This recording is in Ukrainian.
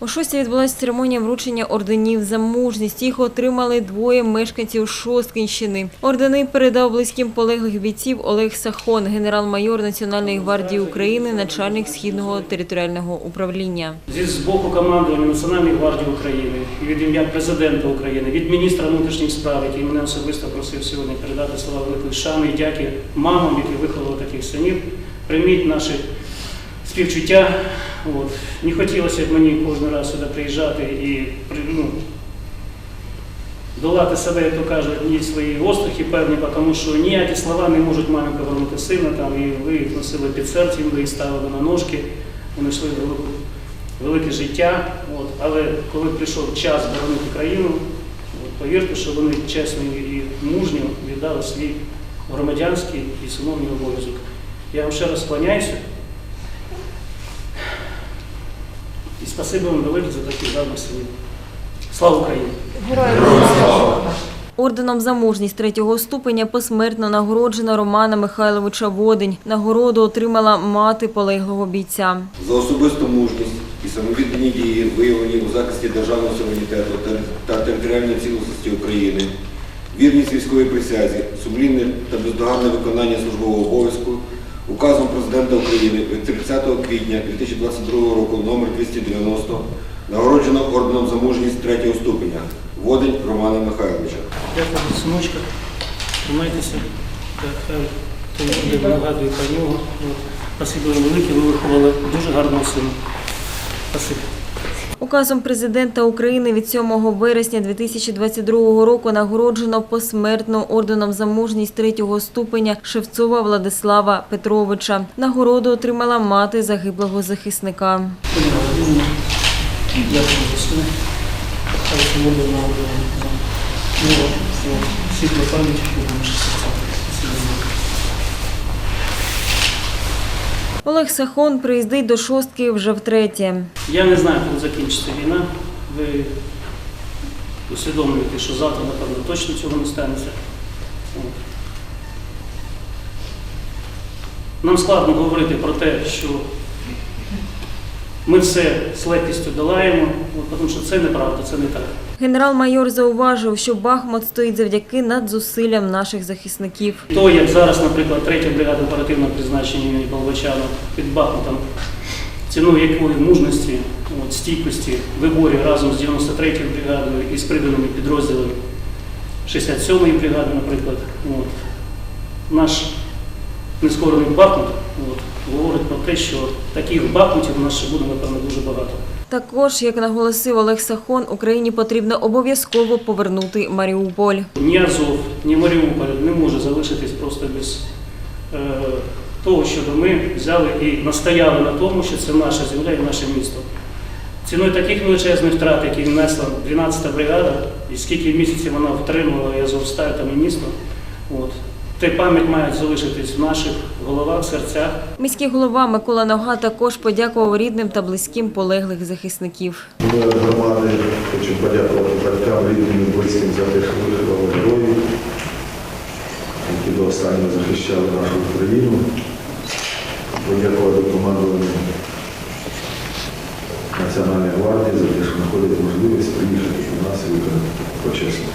У шостій відбулася церемонія вручення орденів за мужність. Їх отримали двоє мешканців Шосткинщини. Ордени передав близьким полеглих бійців Олег Сахон, генерал-майор Національної гвардії України, начальник східного територіального управління. Зі з боку командування Національної гвардії України і від ім'я президента України, від міністра внутрішніх справ, який мене особисто просив сьогодні передати слова великої шани і дяки мамам, які виховали таких синів. Прийміть наші співчуття. От. Не хотілося б мені кожен раз сюди приїжджати і ну, долати себе, як то кажуть, ні свої острахи певні, тому що ніякі слова не можуть мамі повернути сина, там, і ви їх носили під серцем, ви їх ставили на ножки, вони йшли в велике життя. От. Але коли прийшов час боронити країну, от, повірте, що вони чесно і мужньо віддали свій громадянський і синовній обов'язок. Я вам ще раз склоняюся. І спасибі вам велике за такі давні синів. Слава Україні! Орденом за мужність третього ступеня посмертно нагороджена Романа Михайловича Водень. Нагороду отримала мати полеглого бійця. за особисту мужність і самовіддані дії, виявлені у захисті державного суверенітету та- та територіальної цілісності України, вірність військовій присязі, сумлінне та бездоганне виконання службового обов'язку, указом Президента України від 30 квітня 2022 року номер 290 нагороджено орденом за мужність третього ступеня Водень Романа Михайловича. Дякую, синочка. Тримайтеся. Я нагадує про нього. Спасибо вам велике, ви виховали дуже гарного сина. Спасибі. Указом президента України від 7 вересня 2022 року нагороджено посмертно орденом за мужність третього ступеня Шевцова Владислава Петровича. Нагороду отримала мати загиблого захисника. Дякую за сина. Хай свобода на мова, світла пам'ять у наших серцях. Спасибі велике. Олег Сахон приїздить до шостки вже втретє. Я не знаю, коли закінчиться війна. Ви усвідомлюєте, що завтра, напевно, точно цього не станеться. Нам складно говорити про те, що ми все з легкістю долаємо, тому що це неправда, це не так. Генерал-майор зауважив, що Бахмут стоїть завдяки надзусиллям наших захисників. То, як зараз, наприклад, третя бригада оперативного призначення імені Болбачана під Бахмутом, ціною якої мужності, от, стійкості виборів разом з 93-ю бригадою і з приданими підрозділами 67-ї бригади, наприклад, от, наш нескорений Бахмут от, говорить про те, що таких Бахмутів у нас ще буде, напевно, дуже багато. Також, як наголосив Олег Сахон, Україні потрібно обов'язково повернути Маріуполь. Ні Азов, ні Маріуполь не може залишитись просто без е, того, щоб ми взяли і настояли на тому, що це наша земля і наше місто. Ціною таких величезних втрат, які внесла 12-та бригада, і скільки місяців вона втримувала і Азовсталь там і місто, от, те пам'ять має залишитись в наших головах, серцях. Міський голова Микола Нога також подякував рідним та близьким полеглих захисників. Ми громади хочу подякувати батькам, рідним і близьким за те, що виховали героїв, які до останнього захищали нашу Україну. Подякувати командуванню Національної гвардії за те, що знаходить можливість приїхати до нас і виконати почесну,